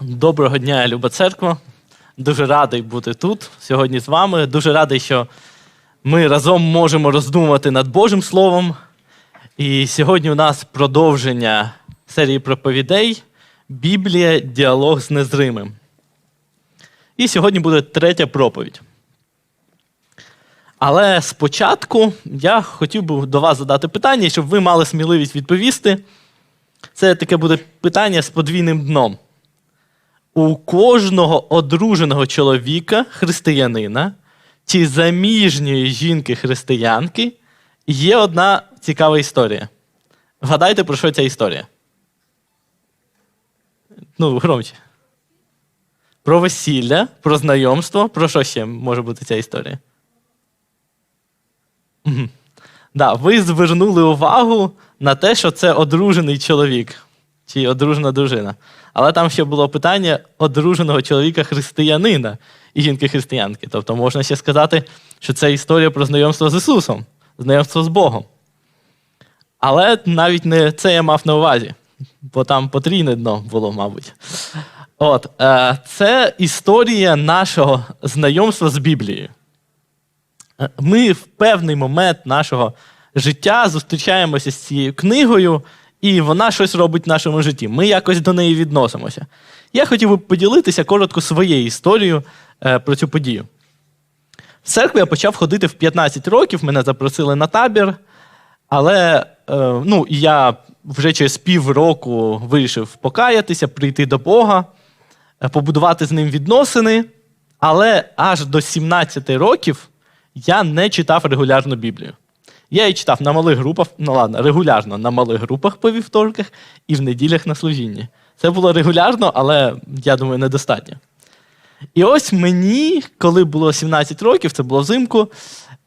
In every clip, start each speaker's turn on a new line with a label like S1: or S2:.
S1: Доброго дня, Люба Церква. Дуже радий бути тут сьогодні з вами. Дуже радий, що ми разом можемо роздумувати над Божим Словом. І сьогодні у нас продовження серії проповідей Біблія Діалог з незримим. І сьогодні буде третя проповідь. Але спочатку я хотів би до вас задати питання, щоб ви мали сміливість відповісти. Це таке буде питання з подвійним дном. У кожного одруженого чоловіка, християнина чи заміжньої жінки-християнки є одна цікава історія. Вгадайте, про що ця історія? Ну, громче. Про весілля, про знайомство. Про що ще може бути ця історія? Мгм. Да, ви звернули увагу на те, що це одружений чоловік чи одружена дружина. Але там ще було питання одруженого чоловіка-християнина і жінки-християнки. Тобто можна ще сказати, що це історія про знайомство з Ісусом, знайомство з Богом. Але навіть не це я мав на увазі, бо там потрійне дно було, мабуть. От, е, це історія нашого знайомства з Біблією. Е, Ми в певний момент нашого життя зустрічаємося з цією книгою, і вона щось робить в нашому житті. Ми якось до неї відносимося. Я хотів би поділитися коротко своєю історією е, про цю подію. В церкву я почав ходити в 15 років, мене запросили на табір, але е, ну, я вже через півроку вирішив покаятися, прийти до Бога, е, побудувати з ним відносини. Але аж до 17 років я не читав регулярно Біблію. Я її читав на малих групах, ну ладно, регулярно на малих групах по вівторках і в неділях на служінні. Це було регулярно, але я думаю, недостатньо. І ось мені, коли було 17 років, це було взимку,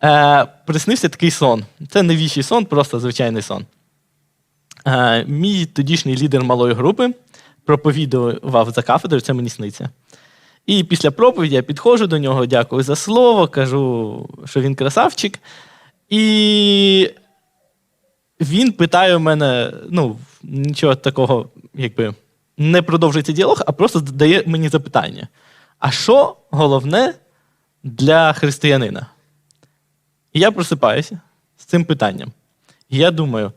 S1: е, приснився такий сон. Це не віщий сон, просто звичайний сон. Е, мій тодішній лідер малої групи проповідував за кафедрою, це мені сниться. І після проповіді я підходжу до нього, дякую за слово, кажу, що він красавчик. І він питає у мене, ну, нічого такого, якби не продовжується діалог, а просто дає мені запитання: а що головне для християнина? І я просипаюся з цим питанням. І я думаю: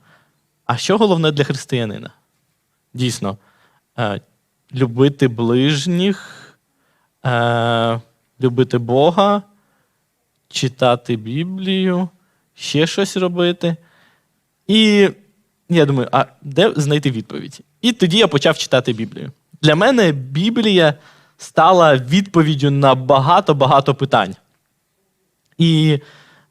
S1: а що головне для християнина? Дійсно, е, любити ближніх, е, любити Бога, читати Біблію, ще щось робити. І я думаю, а де знайти відповідь? І тоді я почав читати Біблію. Для мене Біблія стала відповіддю на багато-багато питань. І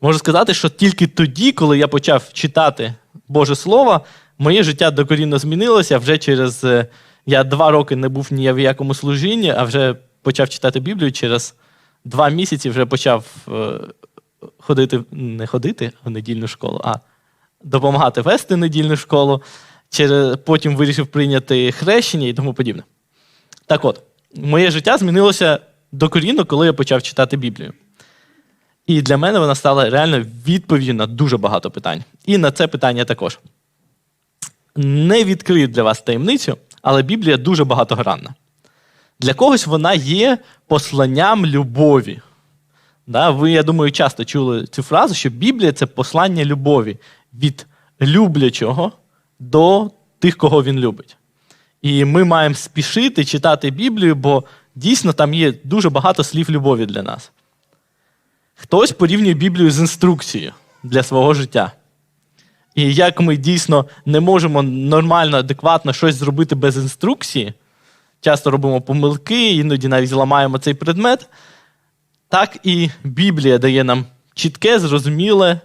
S1: можу сказати, що тільки тоді, коли я почав читати Боже Слово, моє життя докорінно змінилося. Вже через е, я два роки не був ні в якому служінні, а вже почав читати Біблію. Через два місяці вже почав е, ходити, не ходити в недільну школу, а допомагати вести недільну школу. Через, потім вирішив прийняти хрещення і тому подібне. Так от, моє життя змінилося докорінно, коли я почав читати Біблію. І для мене вона стала реально відповіддю на дуже багато питань. І на це питання також. Не відкрию для вас таємницю, але Біблія дуже багатогранна. Для когось вона є посланням любові. Да, ви, я думаю, часто чули цю фразу, що Біблія це послання любові від люблячого до тих, кого він любить. І ми маємо спішити читати Біблію, бо дійсно там є дуже багато слів любові для нас. Хтось порівнює Біблію з інструкцією для свого життя. І як ми дійсно не можемо нормально, адекватно щось зробити без інструкції, часто робимо помилки, іноді навіть зламаємо цей предмет, так і Біблія дає нам чітке, зрозуміле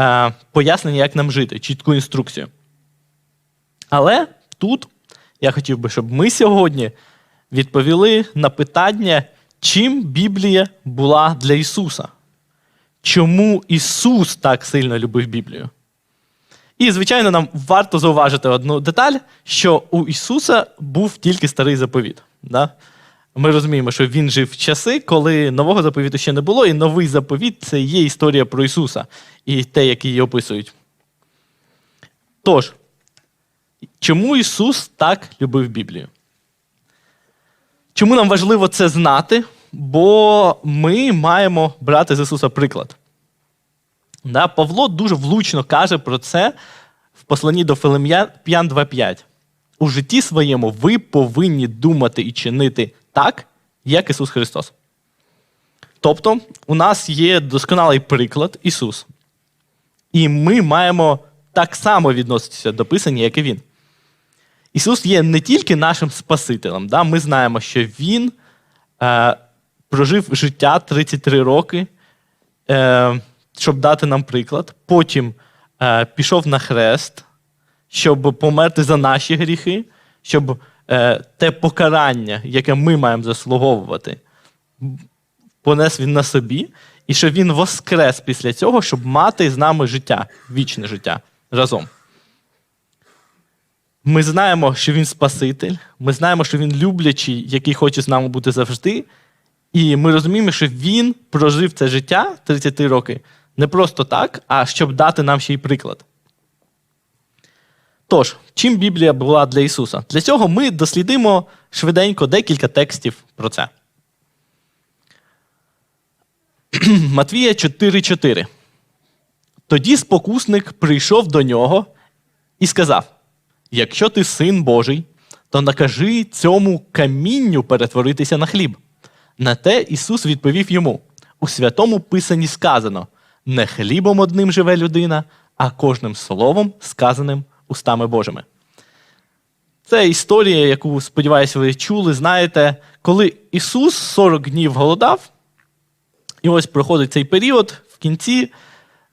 S1: е, пояснення, як нам жити, чітку інструкцію. Але тут я хотів би, щоб ми сьогодні відповіли на питання, чим Біблія була для Ісуса. Чому Ісус так сильно любив Біблію? І, звичайно, нам варто зауважити одну деталь, що у Ісуса був тільки старий заповіт. Да? Ми розуміємо, що він жив в часи, коли нового заповіту ще не було, і новий заповіт це є історія про Ісуса і те, як її описують. Тож, чому Ісус так любив Біблію? Чому нам важливо це знати? Бо ми маємо брати з Ісуса приклад. Да, Павло дуже влучно каже про це в посланні до Филим'ян 2.5. У житті своєму ви повинні думати і чинити так, як Ісус Христос. Тобто, у нас є досконалий приклад Ісус. І ми маємо так само відноситися до Писання, як і Він. Ісус є не тільки нашим Спасителем. Да? Ми знаємо, що Він е, прожив життя 33 роки, е, щоб дати нам приклад. Потім е, пішов на хрест, щоб померти за наші гріхи, щоб те покарання, яке ми маємо заслуговувати, понес він на собі, і що він воскрес після цього, щоб мати з нами життя, вічне життя разом. Ми знаємо, що він Спаситель, ми знаємо, що він люблячий, який хоче з нами бути завжди. І ми розуміємо, що він прожив це життя 30 роки не просто так, а щоб дати нам ще й приклад. Тож, чим Біблія була для Ісуса? Для цього ми дослідимо швиденько декілька текстів про це. Матвія 4:4. Тоді спокусник прийшов до нього і сказав: Якщо ти син Божий, то накажи цьому камінню перетворитися на хліб. На те Ісус відповів йому: у святому Писанні сказано: не хлібом одним живе людина, а кожним словом, сказаним устами Божими. Це історія, яку, сподіваюся, ви чули, знаєте, коли Ісус 40 днів голодав, і ось проходить цей період, в кінці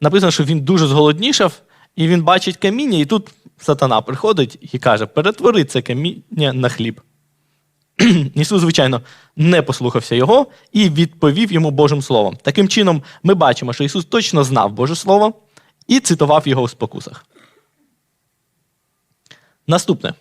S1: написано, що він дуже зголоднішав, і він бачить каміння, і тут сатана приходить і каже: перетвори це каміння на хліб. Ісус, звичайно, не послухався його і відповів йому Божим Словом. Таким чином, ми бачимо, що Ісус точно знав Боже Слово і цитував його у спокусах. Наступне.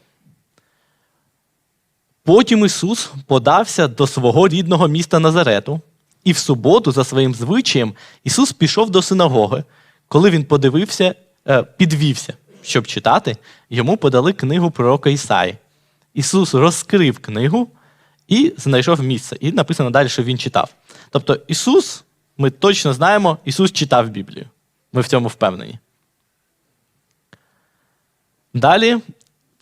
S1: Потім Ісус подався до свого рідного міста Назарету, і в суботу, за своїм звичаєм, Ісус пішов до синагоги. Коли він подивився, е, підвівся, щоб читати, йому подали книгу пророка Ісаї. Ісус розкрив книгу і знайшов місце. І написано далі, що він читав. Тобто, Ісус, ми точно знаємо, Ісус читав Біблію. Ми в цьому впевнені. Далі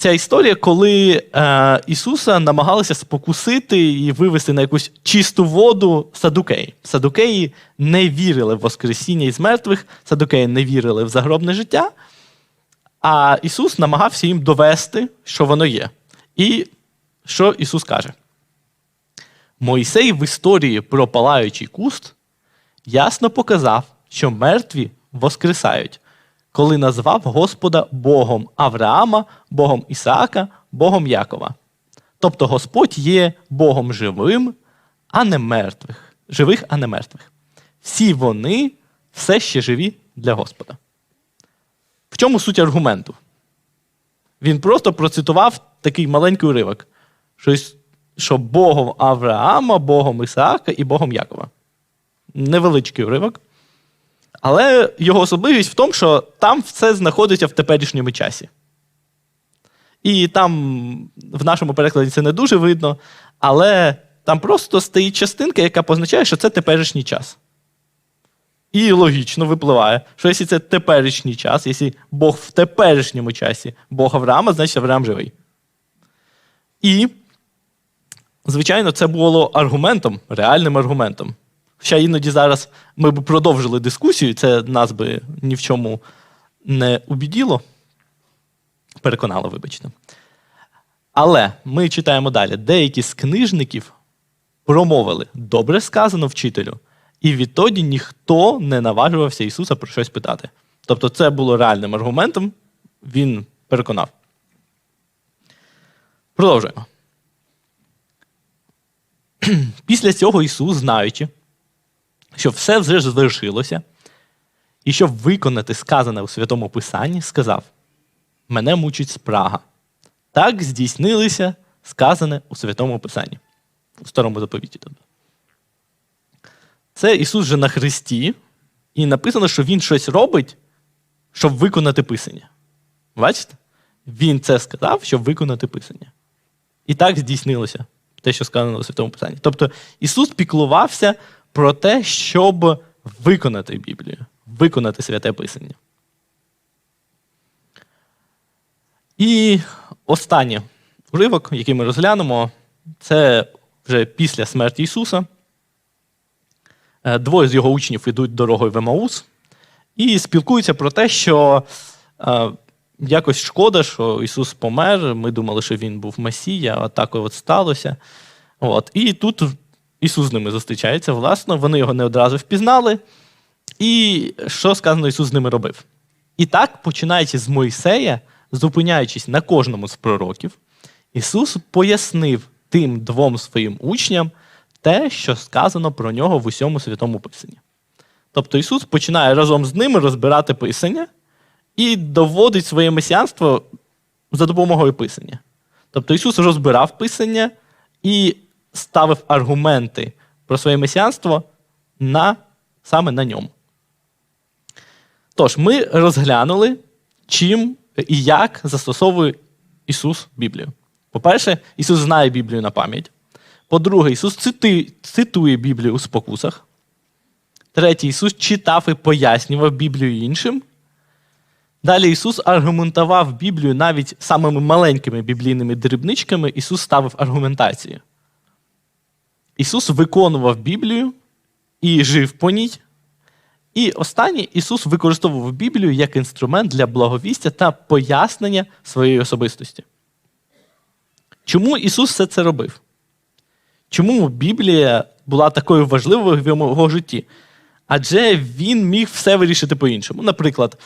S1: ця історія, коли е, Ісуса намагалися спокусити і вивести на якусь чисту воду садукеї. Садукеї не вірили в Воскресіння із мертвих, садукеї не вірили в загробне життя, а Ісус намагався їм довести, що воно є. І що Ісус каже? Мойсей в історії про палаючий куст ясно показав, що мертві воскресають, коли назвав Господа Богом Авраама, Богом Ісаака, Богом Якова. Тобто Господь є Богом живим, а не мертвих, живих, а не мертвих. Всі вони все ще живі для Господа. В чому суть аргументу? Він просто процитував такий маленький уривок, щось, що Богом Авраама, Богом Ісаака і Богом Якова. Невеличкий уривок. Але його особливість в тому, що там все знаходиться в теперішньому часі. І там в нашому перекладі це не дуже видно, але там просто стоїть частинка, яка позначає, що це теперішній час. І логічно випливає, що якщо це теперішній час, якщо Бог в теперішньому часі Бог Авраама, значить Авраам живий. І, звичайно, це було аргументом, реальним аргументом. Ще іноді зараз ми б продовжили дискусію, це нас би ні в чому не убіділо. Переконало, вибачте. Але ми читаємо далі: деякі з книжників промовили добре сказано вчителю, і відтоді ніхто не наважувався Ісуса про щось питати. Тобто, це було реальним аргументом, він переконав. Продовжуємо. Після цього Ісус, знаючи, що все вже звершилося, і щоб виконати сказане у Святому Писанні, сказав: Мене мучить спрага. Так здійснилося сказане у Святому Писанні, у старому заповіті. Тобто. Це Ісус вже на Христі, і написано, що Він щось робить, щоб виконати Писання. Бачите? Він це сказав, щоб виконати Писання. І так здійснилося. те, що сказано у Святому Писанні. Тобто Ісус піклувався про те, щоб виконати Біблію, виконати святе Писання. І останнє уривок, який ми розглянемо, це вже після смерті Ісуса. Е, Двоє з його учнів йдуть дорогою в Емаус і спілкуються про те, що е, якось шкода, що Ісус помер. Ми думали, що Він був Месія, а так от сталося. От. І тут Ісус з ними зустрічається, власно, вони його не одразу впізнали. І що сказано, Ісус з ними робив? І так, починаючи з Мойсея, зупиняючись на кожному з пророків, Ісус пояснив тим двом своїм учням те, що сказано про нього в усьому святому Писанні. Тобто Ісус починає разом з ними розбирати Писання і доводить своє месіанство за допомогою Писання. Тобто Ісус розбирав Писання і ставив аргументи про своє месіанство на, саме на ньому. Тож, ми розглянули, чим і як застосовує Ісус Біблію. По-перше, Ісус знає Біблію на пам'ять. По-друге, Ісус цитує, цитує Біблію у спокусах. Третє, Ісус читав і пояснював Біблію іншим. Далі Ісус аргументував Біблію навіть самими маленькими біблійними дрібничками, Ісус ставив аргументацію. Ісус виконував Біблію і жив по ній. І останнє Ісус використовував Біблію як інструмент для благовістя та пояснення своєї особистості. Чому Ісус все це робив? Чому Біблія була такою важливою в його житті? Адже він міг все вирішити по-іншому. Наприклад,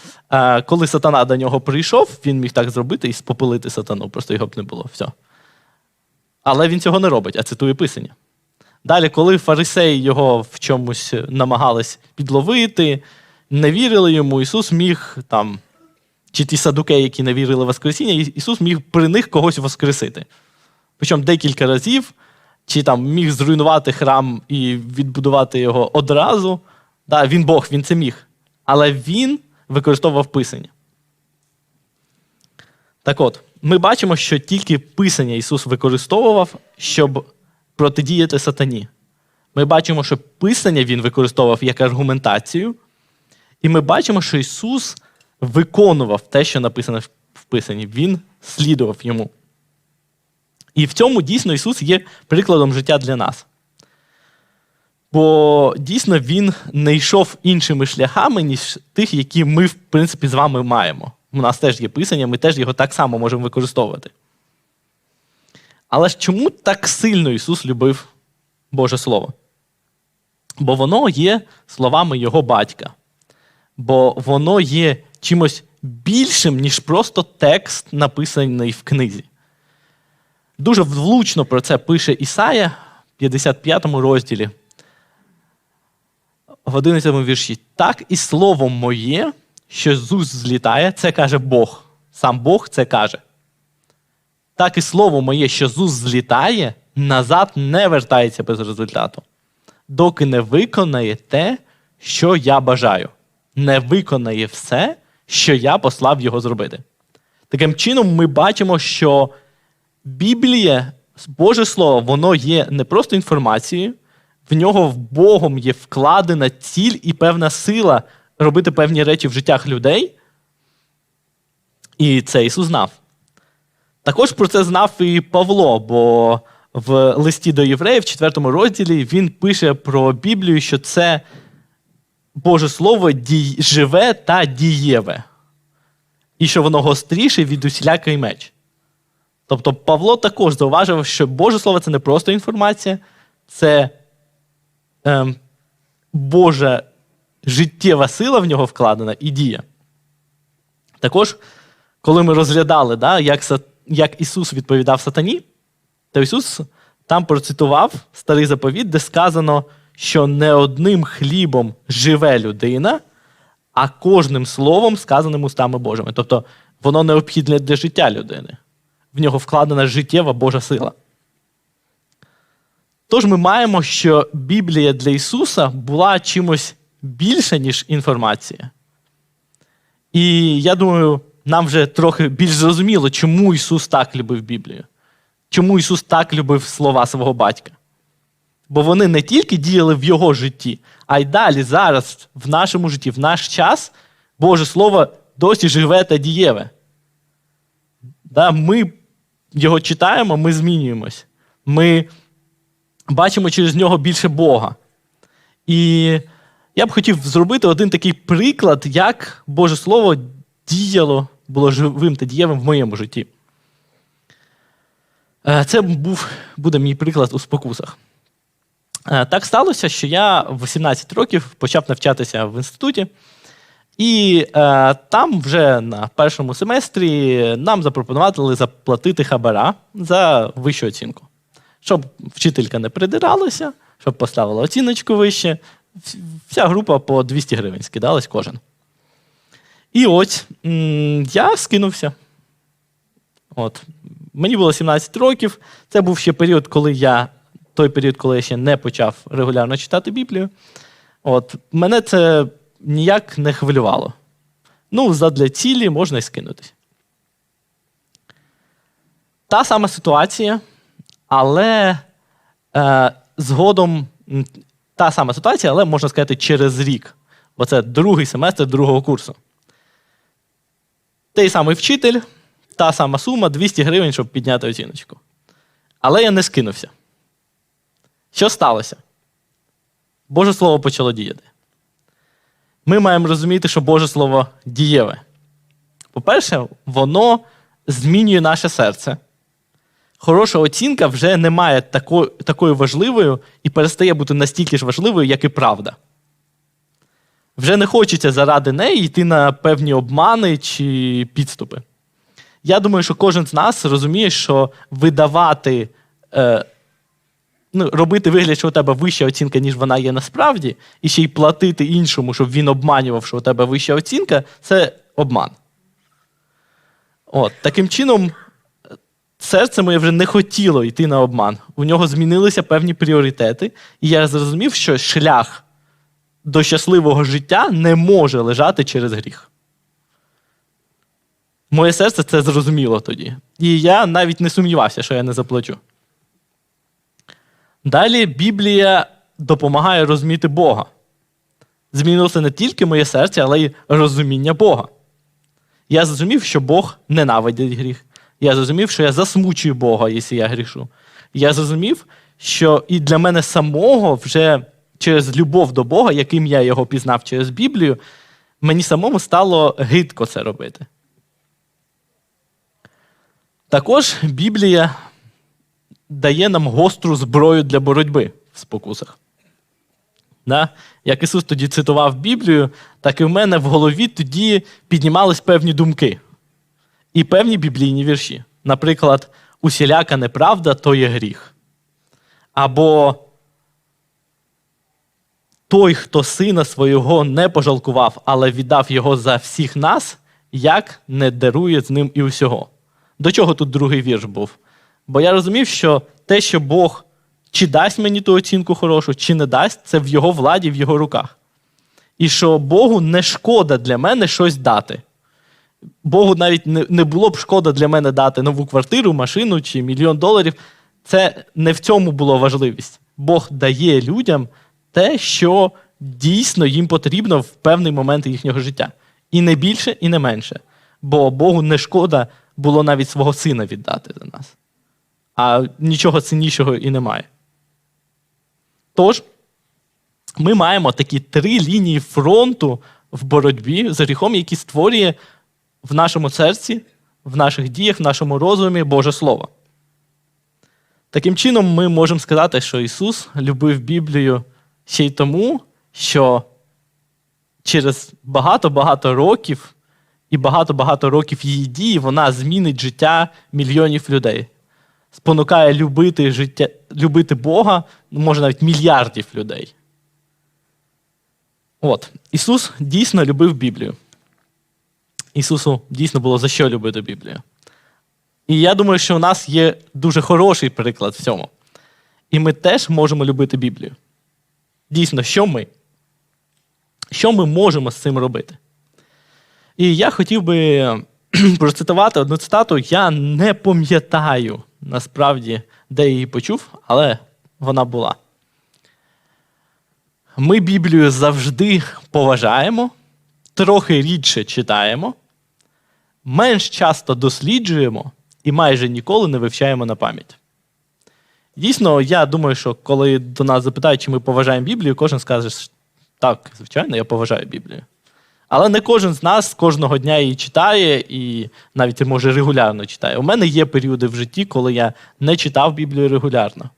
S1: коли сатана до нього прийшов, він міг так зробити і спопилити сатану, просто його б не було. Все. Але він цього не робить, а цитує Писання. Далі, коли фарисеї його в чомусь намагались підловити, не вірили йому, Ісус міг там, чи ті садукеї, які не вірили в Воскресіння, Ісус міг при них когось воскресити. Причому декілька разів, чи там міг зруйнувати храм і відбудувати його одразу. Да, Він Бог, він це міг. Але він використовував Писання. Так от, ми бачимо, що тільки Писання Ісус використовував, щоб протидіяти сатані. Ми бачимо, що Писання Він використовував як аргументацію. І ми бачимо, що Ісус виконував те, що написано в Писанні. Він слідував йому. І в цьому дійсно Ісус є прикладом життя для нас. Бо дійсно Він не йшов іншими шляхами, ніж тих, які ми, в принципі, з вами маємо. У нас теж є писання, ми теж його так само можемо використовувати. Але ж чому так сильно Ісус любив Боже Слово? Бо воно є словами Його батька. Бо воно є чимось більшим, ніж просто текст, написаний в книзі. Дуже влучно про це пише Ісая в 55 розділі. В 11 вірші. Так і слово моє, що з уст злітає, це каже Бог. Сам Бог це каже. Так і слово моє, що з уст злітає, назад не вертається без результату, доки не виконає те, що я бажаю, не виконає все, що я послав його зробити. Таким чином, ми бачимо, що Біблія, Боже Слово, воно є не просто інформацією, в нього в Богом є вкладена ціль і певна сила робити певні речі в життях людей. І це Ісус знав. Також про це знав і Павло, бо в листі до євреїв, в 4 розділі, він пише про Біблію, що це Боже Слово живе та дієве. І що воно гостріше від усілякий меч. Тобто Павло також зауважив, що Боже Слово це не просто інформація, це ем, Божа життєва сила в нього вкладена і дія. Також, коли ми розглядали, да, як як Ісус відповідав Сатані, то Ісус там процитував старий заповіт, де сказано, що не одним хлібом живе людина, а кожним словом, сказаним устами Божими. Тобто воно необхідне для життя людини. В нього вкладена життєва Божа сила. Тож ми маємо, що Біблія для Ісуса була чимось більше, ніж інформація. І я думаю, нам вже трохи більш зрозуміло, чому Ісус так любив Біблію. чому Ісус так любив слова свого батька. Бо вони не тільки діяли в його житті, а й далі, зараз, в нашому житті, в наш час, Боже Слово досі живе та дієве. Да, Ми його читаємо, ми змінюємось. Ми бачимо через нього більше Бога. І я б хотів зробити один такий приклад, як Боже Слово діяло, було живим та дієвим в моєму житті. Е, Це був, буде мій приклад у спокусах. Е, Так сталося, що я в 18 років почав навчатися в інституті, і е, там вже на першому семестрі нам запропонували заплатити хабара за вищу оцінку. Щоб вчителька не придиралася, щоб поставила оціночку вище. Вся група по 200 гривень скидалась кожен. І ось я скинувся. От. Мені було 17 років. Це був ще період, коли я, той період, коли я ще не почав регулярно читати Біблію. От. Мене це ніяк не хвилювало. Ну, задля цілі можна й скинутись. Та сама ситуація, але е, згодом та сама ситуація, але можна сказати, через рік. Бо це другий семестр другого курсу. Той самий вчитель, та сама сума 200 гривень, щоб підняти оціночку. Але я не скинувся. Що сталося? Боже Слово почало діяти. Ми маємо розуміти, що Боже Слово дієве. По-перше, воно змінює наше серце. Хороша оцінка вже не має тако, такою важливою і перестає бути настільки ж важливою, як і правда. Вже не хочеться заради неї йти на певні обмани чи підступи. Я думаю, що кожен з нас розуміє, що видавати, е, ну, робити вигляд, що у тебе вища оцінка, ніж вона є насправді, і ще й платити іншому, щоб він обманював, що у тебе вища оцінка, це обман. От, таким чином, серце моє вже не хотіло йти на обман. У нього змінилися певні пріоритети, і я зрозумів, що шлях до щасливого життя не може лежати через гріх. Моє серце це зрозуміло тоді. І я навіть не сумнівався, що я не заплачу. Далі Біблія допомагає розуміти Бога. Змінилося не тільки моє серце, але й розуміння Бога. Я зрозумів, що Бог ненавидить гріх. Я зрозумів, що я засмучую Бога, якщо я грішу. Я зрозумів, що і для мене самого вже через любов до Бога, яким я його пізнав через Біблію, мені самому стало гидко це робити. Також Біблія дає нам гостру зброю для боротьби в спокусах. Да? Як Ісус тоді цитував Біблію, так і в мене в голові тоді піднімались певні думки і певні біблійні вірші. Наприклад, усіляка неправда то є гріх. Або той, хто сина свого не пожалкував, але віддав його за всіх нас, як не дарує з ним і усього. До чого тут другий вірш був? Бо я розумів, що те, що Бог чи дасть мені ту оцінку хорошу, чи не дасть, це в його владі, в його руках. І що Богу не шкода для мене щось дати. Богу навіть не, було б шкода для мене дати нову квартиру, машину чи мільйон доларів. Це не в цьому було важливість. Бог дає людям те, що дійсно їм потрібно в певний момент їхнього життя. І не більше, і не менше. Бо Богу не шкода було навіть свого сина віддати за нас. А нічого ціннішого і немає. Тож, ми маємо такі три лінії фронту в боротьбі з гріхом, які створює в нашому серці, в наших діях, в нашому розумі Боже Слово. Таким чином, ми можемо сказати, що Ісус любив Біблію ще й тому, що через багато-багато років і багато-багато років її дії вона змінить життя мільйонів людей. Спонукає любити, життя, любити Бога, ну, може навіть мільярдів людей. От, Ісус дійсно любив Біблію. Ісусу дійсно було за що любити Біблію. І я думаю, що у нас є дуже хороший приклад в цьому. І ми теж можемо любити Біблію. Дійсно, що ми? Що ми можемо з цим робити? І я хотів би процитувати одну цитату. Я не пам'ятаю насправді, де її почув, але вона була. Ми Біблію завжди поважаємо, трохи рідше читаємо, менш часто досліджуємо і майже ніколи не вивчаємо на пам'ять. Дійсно, я думаю, що коли до нас запитають, чи ми поважаємо Біблію, кожен скаже, що так, звичайно, я поважаю Біблію. Але не кожен з нас кожного дня її читає і навіть може регулярно читає. У мене є періоди в житті, коли я не читав Біблію регулярно.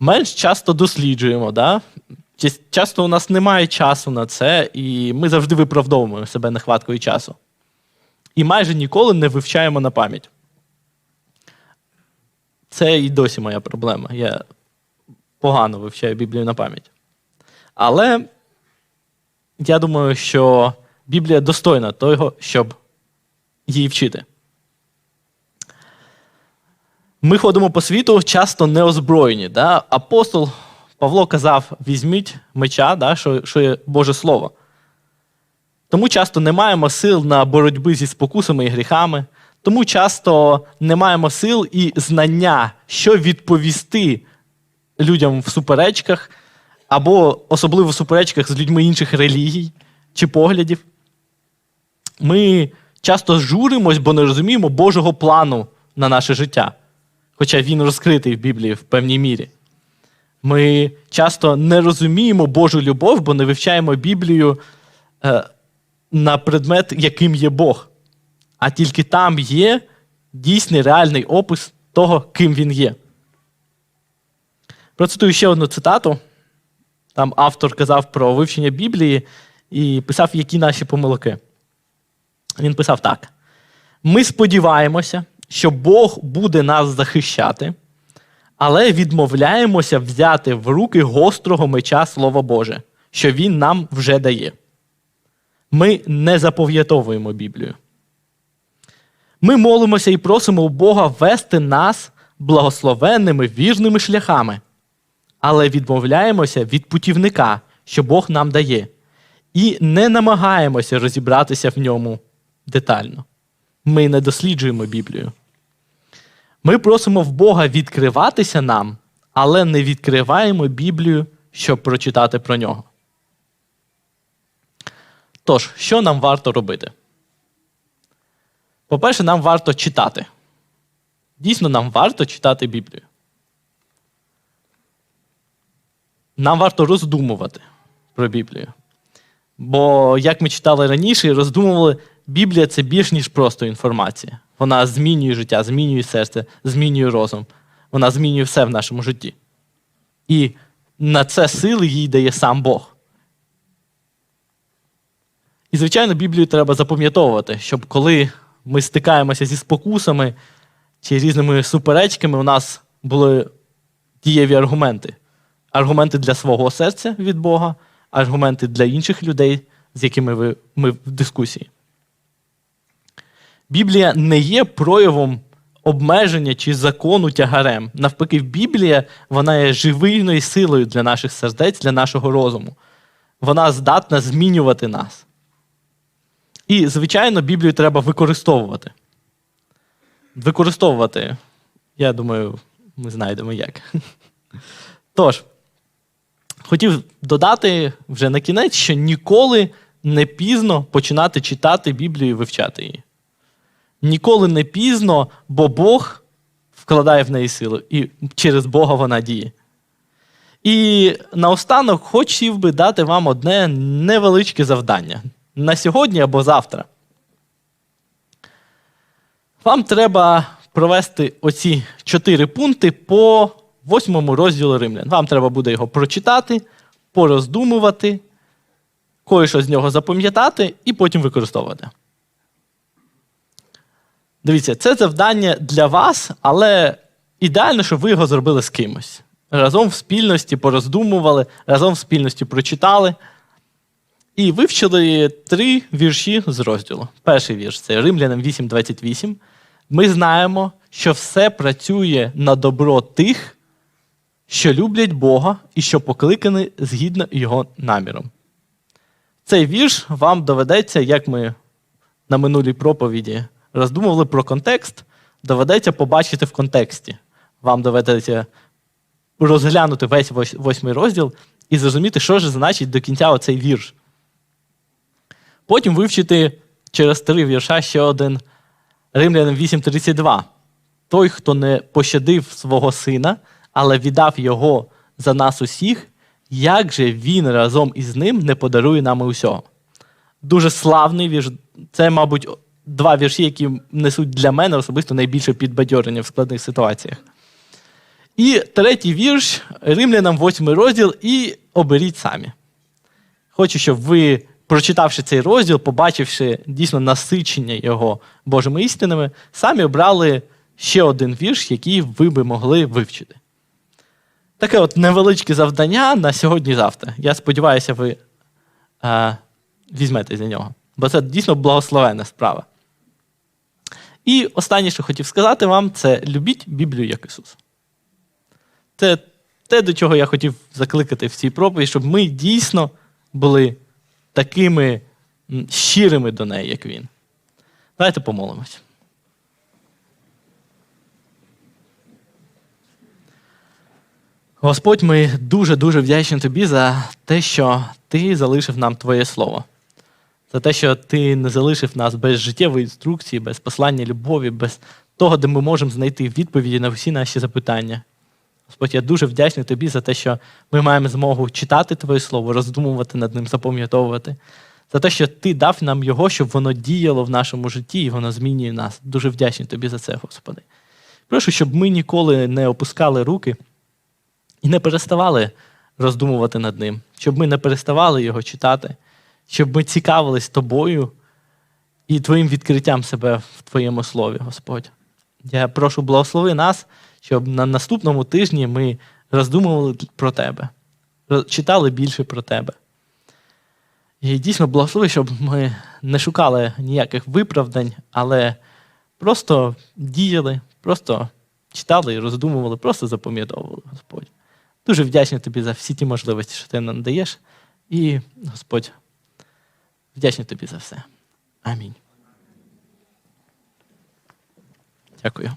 S1: Менш часто досліджуємо, да? Часто у нас немає часу на це, і ми завжди виправдовуємо себе нехваткою часу. І майже ніколи не вивчаємо на пам'ять. Це і досі моя проблема. Я погано вивчаю Біблію на пам'ять. Але я думаю, що Біблія достойна того, щоб її вчити. Ми ходимо по світу часто неозброєні. Да? Апостол Павло казав: візьміть меча, да? що, що є Боже Слово. Тому часто не маємо сил на боротьби зі спокусами і гріхами, тому часто не маємо сил і знання, що відповісти людям в суперечках, або особливо в суперечках з людьми інших релігій чи поглядів. Ми часто журимось, бо не розуміємо Божого плану на наше життя, хоча він розкритий в Біблії в певній мірі. Ми часто не розуміємо Божу любов, бо не вивчаємо Біблію е, на предмет, яким є Бог. А тільки там є дійсний реальний опис того, ким він є. Процитую ще одну цитату. Там автор казав про вивчення Біблії і писав, які наші помилки. Він писав так: ми сподіваємося, що Бог буде нас захищати, але відмовляємося взяти в руки гострого меча Слова Боже, що Він нам вже дає. Ми не запам'ятовуємо Біблію. Ми молимося і просимо у Бога вести нас благословенними вірними шляхами, але відмовляємося від путівника, що Бог нам дає, і не намагаємося розібратися в ньому детально. Ми не досліджуємо Біблію. Ми просимо в Бога відкриватися нам, але не відкриваємо Біблію, щоб прочитати про нього. Тож, що нам варто робити? По-перше, нам варто читати. Дійсно, нам варто читати Біблію. Нам варто роздумувати про Біблію. Бо, як ми читали раніше роздумували, Біблія це більш ніж просто інформація. Вона змінює життя, змінює серце, змінює розум. Вона змінює все в нашому житті. І на це сили їй дає сам Бог. І, звичайно, Біблію треба запам'ятовувати, щоб коли ми стикаємося зі спокусами чи різними суперечками, у нас були дієві аргументи. Аргументи для свого серця від Бога, аргументи для інших людей, з якими ви, ми в дискусії. Біблія не є проявом обмеження чи закону тягарем. Навпаки, Біблія вона є живильною силою для наших сердець, для нашого розуму. Вона здатна змінювати нас. І, звичайно, Біблію треба використовувати. Використовувати, я думаю, ми знайдемо як. Тож, хотів додати вже на кінець, що ніколи не пізно починати читати Біблію і вивчати її. Ніколи не пізно, бо Бог вкладає в неї силу, і через Бога вона діє. І наостанок хотів би дати вам одне невеличке завдання на сьогодні або завтра. Вам треба провести оці чотири пункти по восьмому розділу римлян. Вам треба буде його прочитати, пороздумувати, кое-що з нього запам'ятати і потім використовувати. Дивіться, це завдання для вас, але ідеально, щоб ви його зробили з кимось. Разом в спільності пороздумували, разом в спільності прочитали. І вивчили три вірші з розділу. Перший вірш це Римлянам 8.28. Ми знаємо, що все працює на добро тих, що люблять Бога і що покликані згідно його наміром. Цей вірш вам доведеться, як ми на минулій проповіді роздумували про контекст, доведеться побачити в контексті. Вам доведеться розглянути весь восьмий розділ і зрозуміти, що ж значить до кінця оцей вірш. Потім вивчити через три вірша ще один Римлянам 8.32. Той, хто не пощадив свого сина, але віддав його за нас усіх, як же він разом із ним не подарує нам і усього? Дуже славний вірш. Це, мабуть, два вірші, які несуть для мене особисто найбільше підбадьорення в складних ситуаціях. І третій вірш Римлянам 8 розділ, і оберіть самі. Хочу, щоб ви, прочитавши цей розділ, побачивши дійсно насичення його Божими істинами, самі обрали ще один вірш, який ви би могли вивчити. Таке от невеличке завдання на сьогодні-завтра. Я сподіваюся, ви е, візьмете за нього. Бо це дійсно благословенна справа. І останнє, що хотів сказати вам, це любіть Біблію як Ісус. Це те, до чого я хотів закликати в цій проповіді, щоб ми дійсно були такими щирими до неї, як він. Давайте помолимось. Господь, ми дуже-дуже вдячні тобі за те, що ти залишив нам Твоє Слово. За те, що ти не залишив нас без життєвої інструкції, без послання любові, без того, де ми можемо знайти відповіді на всі наші запитання. Господь, я дуже вдячний тобі за те, що ми маємо змогу читати Твоє Слово, роздумувати над ним, запам'ятовувати. За те, що ти дав нам його, щоб воно діяло в нашому житті і воно змінює нас. Дуже вдячний тобі за це, Господи. Прошу, щоб ми ніколи не опускали руки і не переставали роздумувати над ним, щоб ми не переставали його читати, щоб ми цікавились тобою і твоїм відкриттям себе в Твоєму слові, Господь. Я прошу благослови нас, щоб на наступному тижні ми роздумували про тебе, читали більше про тебе. І дійсно благослови, щоб ми не шукали ніяких виправдань, але просто діяли, просто читали і роздумували, просто запам'ятовували, Господь. Дуже вдячний тобі за всі ті можливості, що ти нам даєш. І, Господь, вдячний тобі за все. Амінь. Дякую.